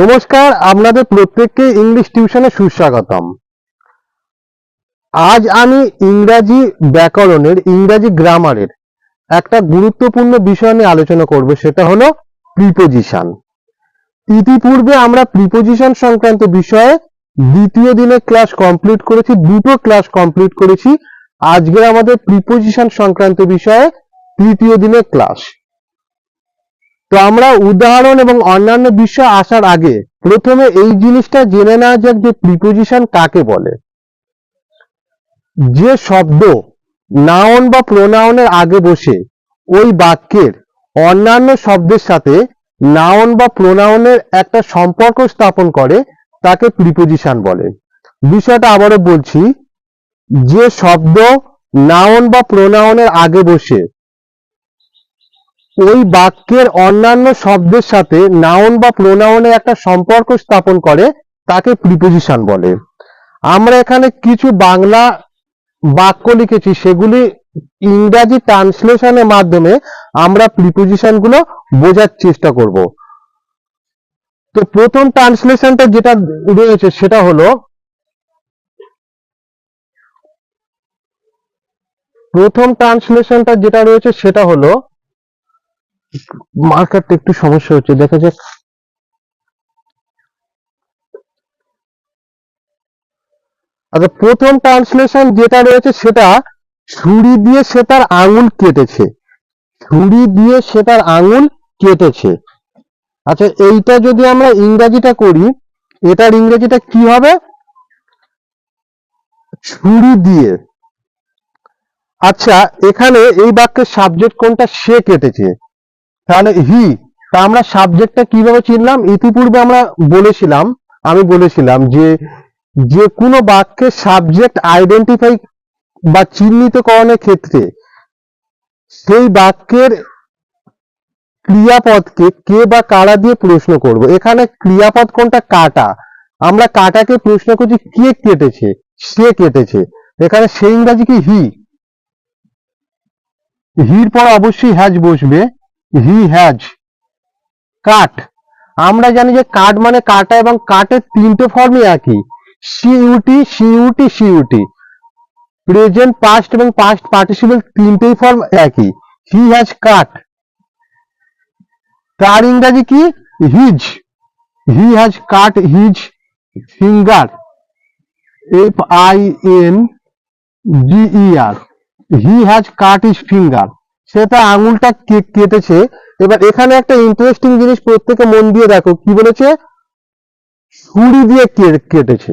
নমস্কার, আপনাদের প্রত্যেককে ইংলিশ টিউশনে সুস্বাগতম। আজ আমি ইংরাজি ব্যাকরণের, ইংরাজি গ্রামারের একটা গুরুত্বপূর্ণ বিষয় নিয়ে আলোচনা করব, সেটা হলো প্রিপোজিশন ইতিপূর্বে আমরা প্রিপোজিশন সংক্রান্ত বিষয়ে দ্বিতীয় দিনের ক্লাস কমপ্লিট করেছি, দুটো ক্লাস কমপ্লিট করেছি। আজকে আমাদের প্রিপোজিশন সংক্রান্ত বিষয়ে তৃতীয় দিনের ক্লাস তো আমরা উদাহরণ এবং অন্যান্য বিষয় আসার আগে প্রথমে এই জিনিসটা জেনে নেওয়া যাক যে প্রিপোজিশন কাকে বলে। যে শব্দ নাউন বা প্রোনাউনের আগে বসে ওই বাক্যের অন্যান্য শব্দের সাথে নাউন বা প্রোনাউনের একটা সম্পর্ক স্থাপন করে তাকে প্রিপোজিশন বলে। বিষয়টা আবারও বলছি, যে শব্দ নাউন বা প্রোনাউনের আগে বসে ওই বাক্যের অন্যান্য শব্দের সাথে নাউন বা প্রোনাউনের একটা সম্পর্ক স্থাপন করে, তাকে প্রিপোজিশন বলে। আমরা এখানে কিছু বাংলা বাক্য লিখেছি, সেগুলি ইংরাজি ট্রান্সলেশনের মাধ্যমে আমরা প্রিপোজিশনগুলো বোঝার চেষ্টা করব। তো প্রথম ট্রান্সলেশনটা যেটা রয়েছে সেটা হলো, প্রথম ট্রান্সলেশনটা যেটা রয়েছে সেটা হলো মার্কারটা একটু সমস্যা হচ্ছে। দেখা যাক। আচ্ছা প্রথম ট্রান্সলেশন যেটা রয়েছে সেটা ছুরি দিয়ে সে তার আঙুল কেটেছে। ছুরি দিয়ে সে তার আঙুল কেটেছে। আচ্ছা এইটা যদি আমরা ইংরাজিটা করি, এটার ইংরেজিটা কি হবে? ছুরি দিয়ে। আচ্ছা এখানে এই বাক্যের সাবজেক্ট কোনটা? সে কেটেছে। তাহলে হি, তা আমরা সাবজেক্টটা কীভাবে চিনলাম? ইতিপূর্বে আমরা বলেছিলাম, আমি বলেছিলাম যে যে কোনো বাক্যের সাবজেক্ট আইডেন্টিফাই বা চিহ্নিতকরণের ক্ষেত্রে সেই বাক্যের ক্রিয়াপদকে কে বা কারা দিয়ে প্রশ্ন করব। এখানে ক্রিয়াপদ কোনটা? কাটা। আমরা কাটাকে প্রশ্ন করছি, কে কেটেছে? সে কেটেছে। এখানে সেই ইংরাজি কি? হি। হির পর অবশ্যই হ্যাজ বসবে। He has. কাট। আমরা জানি যে কাট মানে কাটা এবং কাটের তিনটে ফর্মই একই। C U T C U T C U T present past এবং পাস্ট পার্টিসিপেল তিনটেই ফর্ম একই। He has cut. তার ইংরাজি কি? His. He has cut his finger. F I N E R. He has cut his finger. সে তার আঙুলটা কেটেছে। এবার এখানে একটা ইন্টারেস্টিং জিনিস প্রত্যেকে মন দিয়ে দেখো। কি বলেছে? ছুরি দিয়ে কেটেছে।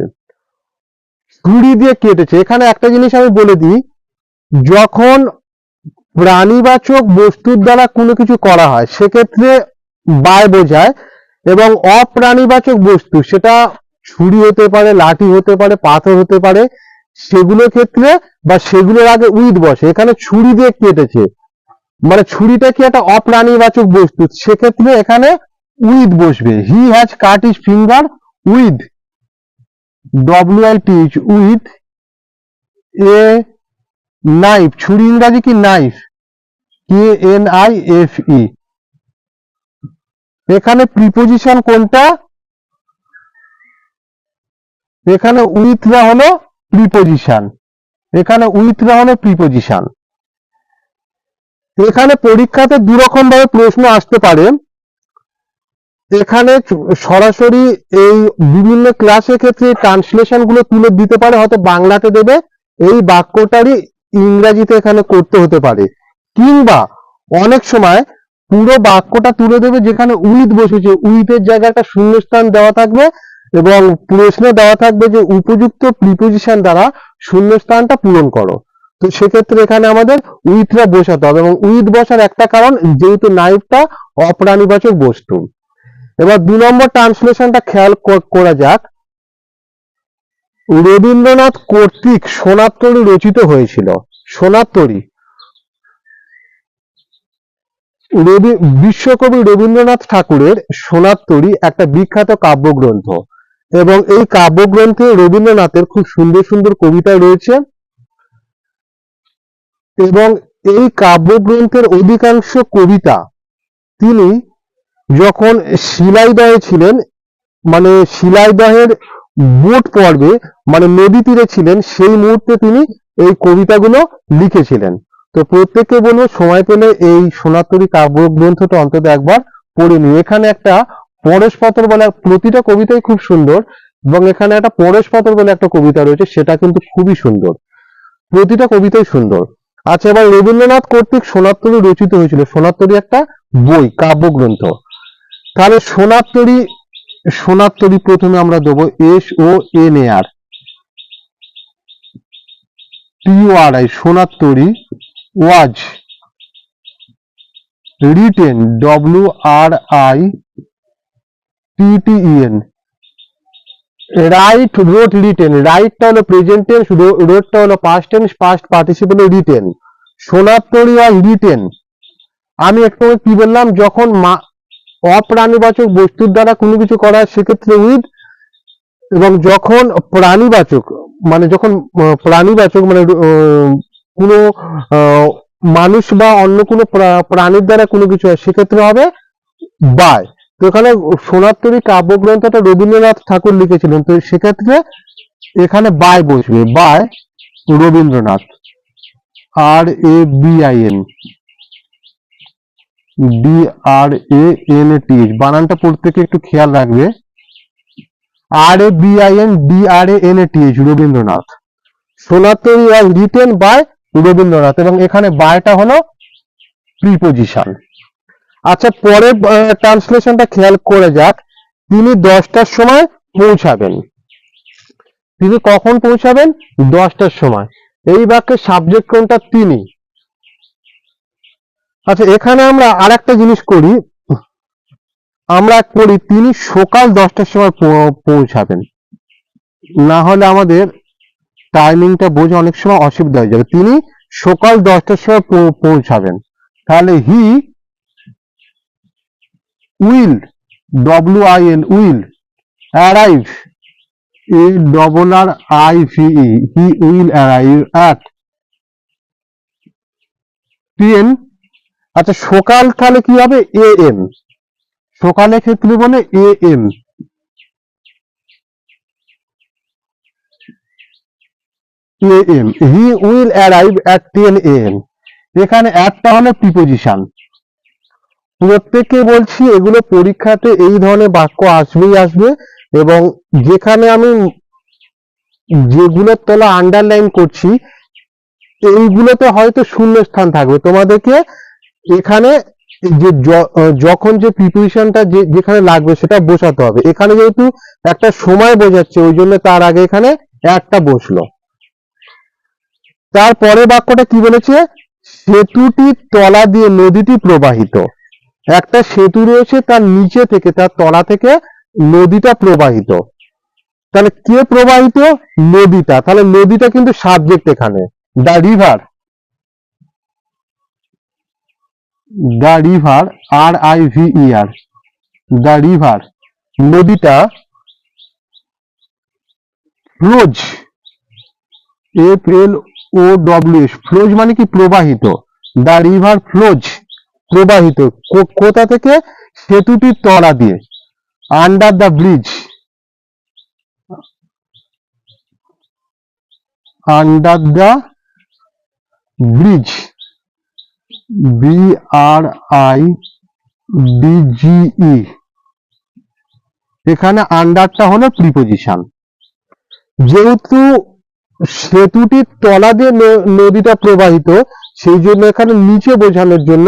ছুরি দিয়ে কেটেছে। এখানে একটা জিনিস আমি বলে দিই। যখন প্রাণীবাচক বস্তুর দ্বারা কোনো কিছু করা হয়, সেক্ষেত্রে বায় বোঝায় এবং অপ্রাণীবাচক বস্তু, সেটা ছুরি হতে পারে, লাঠি হতে পারে, পাথর হতে পারে, সেগুলোর ক্ষেত্রে বা সেগুলোর আগে উইথ বসে। এখানে ছুরি দিয়ে কেটেছে। মানে ছুরিটা কি একটা অপ্রাণীবাচক বস্তু। সেক্ষেত্রে এখানে উইথ বসবে। He has cut his finger with W I T with a knife ছুরি ইংরাজি কি knife K N I F E এখানে প্রিপোজিশন কোনটা? এখানে উইথরা হলো প্রিপোজিশন এখানে উইথরা হলো প্রিপোজিশন এখানে পরীক্ষাতে দু রকম ভাবে প্রশ্ন আসতে পারে। এখানে সরাসরি এই বিভিন্ন ক্লাসের ক্ষেত্রে ট্রান্সলেশনগুলো তুলে দিতে পারে, হয়তো বাংলাতে দেবে। এই বাক্যটারই ইংরাজিতে এখানে করতে হতে পারে। কিংবা অনেক সময় পুরো বাক্যটা তুলে দেবে যেখানে উইথ বসেছে। উইথের জায়গায় একটা শূন্যস্থান দেওয়া থাকবে এবং প্রশ্নে দেওয়া থাকবে যে উপযুক্ত প্রিপোজিশন দ্বারা শূন্যস্থানটা পূরণ করো। তো সেক্ষেত্রে এখানে আমাদের উইথটা বসাতে হবে এবং উইথ বসার একটা কারণ, যেহেতু নাইফটা অপ্রাণীবাচক বস্তু। এবার দু নম্বর ট্রান্সলেশনটা খেয়াল করা যাক। রবীন্দ্রনাথ কর্তৃক সোনার তরী রচিত হয়েছিল। সোনার তরী রবি, বিশ্বকবি রবীন্দ্রনাথ ঠাকুরের সোনার তরী একটা বিখ্যাত কাব্যগ্রন্থ। এবং এই কাব্যগ্রন্থে রবীন্দ্রনাথের খুব সুন্দর সুন্দর কবিতা রয়েছে। এবং এই কাব্যগ্রন্থের অধিকাংশ কবিতা তিনি যখন শিলাইদহে ছিলেন মানে শিলাইদহের বোট পর্বে মানে নদী তীরে ছিলেন, সেই মুহূর্তে তিনি এই কবিতাগুলো লিখেছিলেন। তো প্রত্যেককে বলব, সময় পেলে এই সোনাতরী কাব্যগ্রন্থটা অন্তত একবার পড়ে নিই এখানে একটা পরশপত্র বলে প্রতিটা কবিতাই খুব সুন্দর, এবং এখানে একটা পরশপত্র বলে একটা কবিতা রয়েছে, সেটা কিন্তু খুবই সুন্দর। প্রতিটা কবিতাই সুন্দর। আচ্ছা এবার রবীন্দ্রনাথ কর্তৃক সোনাত্তরী রচিত হয়েছিল। সোনাত্তরী একটা বই, কাব্যগ্রন্থ। তাহলে সোনাত্তরী সোনাত্তরী প্রথমে আমরা দেবো S O N A R. T R I Sonar Tori was. Written, W R I T T E N write wrote written রাইটটা হলো প্রেজেন্ট টেন্স রোডটা হলো past tense past participle written Sonar Tori was written আমি একটু কি বললাম, যখন মা, অপ্রাণীবাচক বস্তুর দ্বারা কোনো কিছু করা সেক্ষেত্রে উইথ এবং যখন প্রাণীবাচক মানে যখন প্রাণীবাচক মানে কোনো মানুষ বা অন্য কোনো প্রাণীর দ্বারা কোনো কিছু হয়, সেক্ষেত্রে হবে বাই তো এখানে সোনার সোনাত্তরী কাব্যগ্রন্থটা রবীন্দ্রনাথ ঠাকুর লিখেছিলেন, তো সেক্ষেত্রে এখানে বাই বসবে, by Rabindranath, R A B I N D R A N T H, বানানটা প্রত্যেকে একটু খেয়াল রাখবে, R A B I N D R A N T H, Rabindranath Sonar Tori was written by Rabindranath, এবং এখানে বাইটা হলো preposition আচ্ছা পরের ট্রান্সলেশনটা খেয়াল করে যাক। তিনি দশটার সময় পৌঁছাবেন। তিনি কখন পৌঁছাবেন? দশটার সময়। এই বাক্যের সাবজেক্ট কোনটা? তিনি। আচ্ছা এখানে আমরা আর একটা জিনিস করি। আমরা করি তিনি সকাল দশটার সময় পৌঁছাবেন। না হলে আমাদের টাইমিংটা বোঝা অনেক সময় অসুবিধা হয়ে যাবে। তিনি সকাল দশটার সময় পৌঁছাবেন। তাহলে he will W I N will, arrive, A double R I V E he will arrive at. Ten আচ্ছা সকাল তাহলে কি হবে? এ এম সকালের ক্ষেত্রে বলে A M A M he will arrive at ten A M এখানে একটা হলো প্রিপোজিশন। প্রত্যেককে বলছি, এগুলো পরীক্ষাতে এই ধরনের বাক্য আসবেই আসবে এবং যেখানে আমি যেগুলোর তলা আন্ডারলাইন করছি, এইগুলোতে হয়তো শূন্য স্থান থাকবে। তোমাদেরকে এখানে যে যখন যে প্রিপোজিশনটা যে, যেখানে লাগবে সেটা বসাতে হবে। এখানে যেহেতু একটা সময় বোঝাচ্ছে, ওই জন্য তার আগে এখানে একটা বসল। তারপরে বাক্যটা কি বলেছে? সেতুটির তলা দিয়ে নদীটি প্রবাহিত। একটা সেতু রয়েছে তার নিচে থেকে, তার তলা থেকে নদীটা প্রবাহিত। তাহলে কে প্রবাহিত? নদীটা। তাহলে নদীটা কিন্তু সাবজেক্ট এখানে। The river the river R I V E R the river নদীটা flows F L O W S flows মানে কি? প্রবাহিত। দ্য রিভার ফ্লোজ প্রবাহিত। কোথা থেকে? সেতুটির তলা দিয়ে। Under the bridge under the bridge B R I D G E এখানে আন্ডারটা হলো প্রিপোজিশন যেহেতু সেতুটির তলা দিয়ে নদীটা প্রবাহিত সেই জন্য এখানে নিচে বোঝানোর জন্য,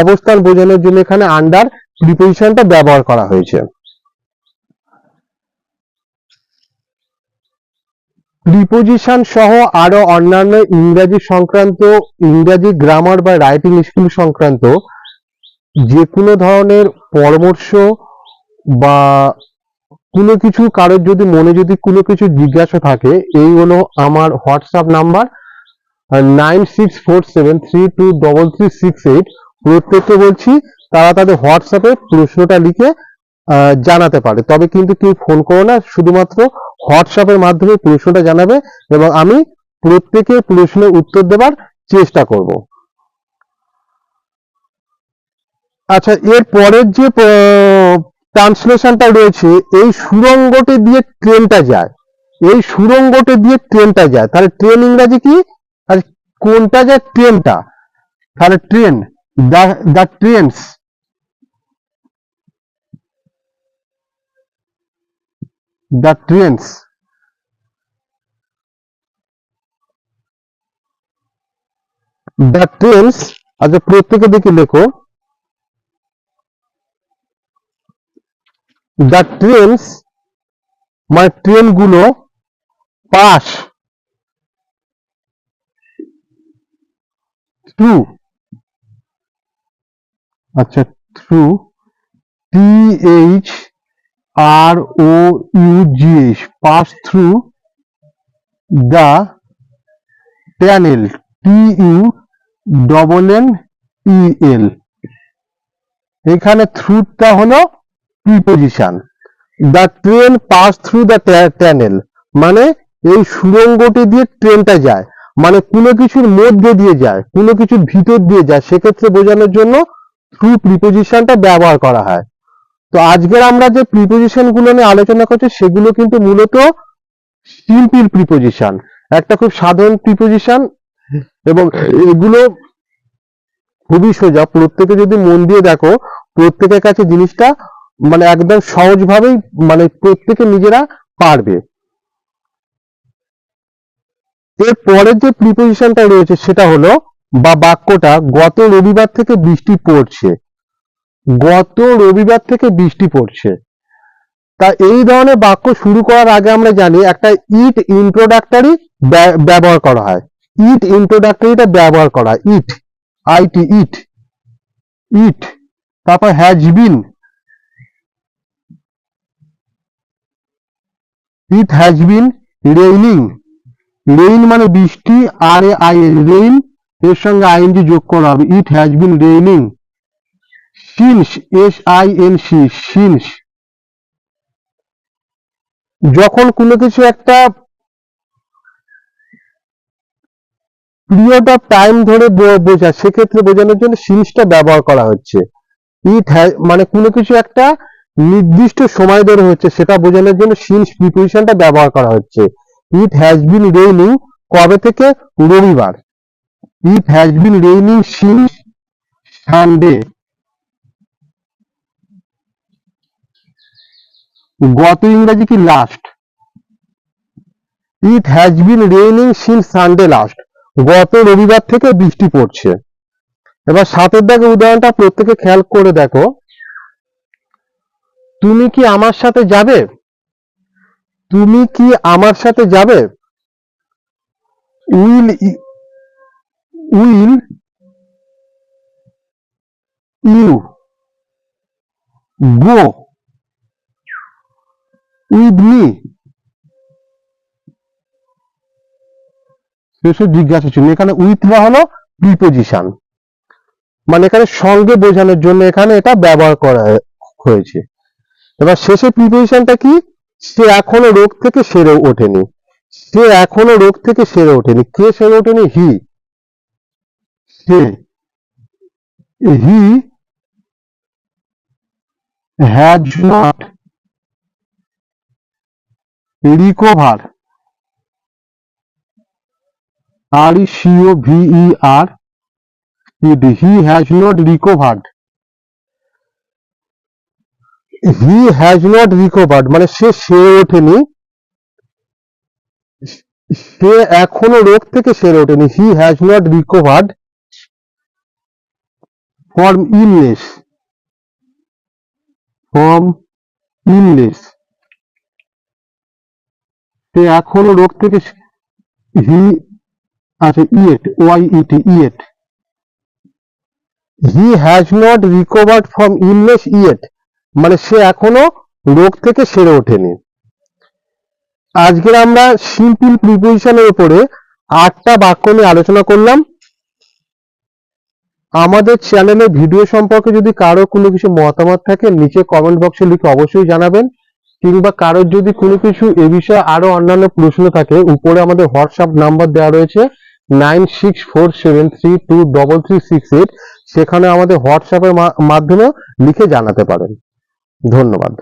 অবস্থান বোঝানোর জন্য এখানে আন্ডার প্রিপোজিশনটা ব্যবহার করা হয়েছে। প্রিপোজিশন সহ আরও অন্যান্য ইংরাজি সংক্রান্ত, ইংরাজি গ্রামার বা রাইটিং স্কিল সংক্রান্ত যে কোনো ধরনের পরামর্শ বা কোনো কিছু কারোর যদি মনে যদি কোনো কিছু জিজ্ঞাসা থাকে, এই হলো আমার WhatsApp number nine six four seven three two double three six eight প্রত্যেককে বলছি, তারা তাদের হোয়াটসঅ্যাপে প্রশ্নটা লিখে জানাতে পারে। তবে কিন্তু কেউ ফোন করো না, শুধুমাত্র হোয়াটসঅ্যাপের মাধ্যমে প্রশ্নটা জানাবে এবং আমি প্রত্যেকের প্রশ্নের উত্তর দেবার চেষ্টা করব। আচ্ছা এর পরের যে ট্রান্সলেশনটা রয়েছে, এই সুরঙ্গটি দিয়ে ট্রেনটা যায়। এই সুরঙ্গটি দিয়ে ট্রেনটা যায়। তাহলে ট্রেন ইংরাজি কি? কোনটা যে ট্রেনটা? তাহলে train the trains. The trains. The trains আচ্ছা প্রত্যেকে দেখে লেখো। দ্য ট্রেনস মানে ট্রেনগুলো পাস। থ্রু আচ্ছা through T H R O U G H pass through the tunnel T U double N E L এখানে থ্রুটা হলো preposition the train pass through the tunnel মানে এই সুড়ঙ্গটি দিয়ে ট্রেনটা যায়। মানে কোনো কিছুর মধ্যে দিয়ে যায়, কোনো কিছুর ভিতর দিয়ে যায়, সেক্ষেত্রে বোঝানোর জন্য থ্রু প্রিপোজিশনটা ব্যবহার করা হয়। তো আজকের আমরা যে প্রিপোজিশনগুলো নিয়ে আলোচনা করছি, সেগুলো কিন্তু মূলত সিম্পল প্রিপোজিশন একটা খুব সাধারণ প্রিপোজিশন এবং এগুলো খুবই সোজা। প্রত্যেকে যদি মন দিয়ে দেখো, প্রত্যেকের কাছে জিনিসটা মানে একদম সহজভাবেই মানে প্রত্যেকে নিজেরা পারবে। এর পরের যে প্রিপোজিশনটা রয়েছে সেটা হলো, বা বাক্যটা, গত রবিবার থেকে বৃষ্টি পড়ছে। গত রবিবার থেকে বৃষ্টি পড়ছে। তা এই ধরনের বাক্য শুরু করার আগে আমরা জানি, একটা ইট ইন্ট্রোডাক্টরি ব্যবহার করা হয়। ইট ইন্ট্রোডাক্টরিটা ব্যবহার করা ইট আইটি ইট ইট তারপর has been it has been raining rain মানে বৃষ্টি R A I N rain এর সঙ্গে আইএনজি যোগ করা হবে। It has been raining since S I N C since যখন কোনো কিছু একটা পিরিয়ড অফ টাইম ধরে বো- বোঝায় সেক্ষেত্রে বোঝানোর জন্য সিন্সটা ব্যবহার করা হচ্ছে। ইট মানে কোনো কিছু একটা নির্দিষ্ট সময় ধরে হচ্ছে, সেটা বোঝানোর জন্য সিন্স প্রিপোজিশনটা ব্যবহার করা হচ্ছে। ইট হ্যাজ বিন রেইনিং কবে থেকে? রবিবার। It has been raining since Sunday গত ইংরেজি কি last it has been raining since Sunday last গত রবিবার থেকে বৃষ্টি পড়ছে। এবার সাতের দাগে উদাহরণটা প্রত্যেকে খেয়াল করে দেখো। তুমি কি আমার সাথে যাবে? তুমি কি আমার সাথে যাবে? Will will you go with me? শেষে জিজ্ঞাসা ছিল এখানে উইথটা হলো প্রিপোজিশন। মানে এখানে সঙ্গে বোঝানোর জন্য এখানে এটা ব্যবহার করা হয়েছে। এবার শেষে প্রিপোজিশনটা কি? সে এখনও রোগ থেকে সেরে ওঠেনি। সে এখনও রোগ থেকে সেরে ওঠেনি। কে সেরে ওঠেনি? He. Say. He has not recover R C O V E R he has not recovered he has not recovered মানে সে সেরে ওঠেনি। সে এখনও রোগ থেকে সেরে ওঠেনি। He has not recovered from illness from illness সে এখনও রোগ থেকে হি আচ্ছা yet Y E T yet he has not recovered from illness yet মানে সে এখনও রোগ থেকে সেরে ওঠেনি। আজকের আমরা সিম্পল প্রিপোজিশনের উপরে আটটা বাক্য নিয়ে আলোচনা করলাম। আমাদের চ্যানেলে ভিডিও সম্পর্কে যদি কারও কোনো কিছু মতামত থাকে, নিচে কমেন্ট বক্সে লিখে অবশ্যই জানাবেন। কিংবা কারোর যদি কোনো কিছু এ বিষয়ে আরও অন্যান্য প্রশ্ন থাকে, উপরে আমাদের হোয়াটসঅ্যাপ নাম্বার দেওয়া রয়েছে nine six four seven three two double three six eight সেখানে আমাদের হোয়াটসঅ্যাপের মাধ্যমে লিখে জানাতে পারেন। ধন্যবাদ।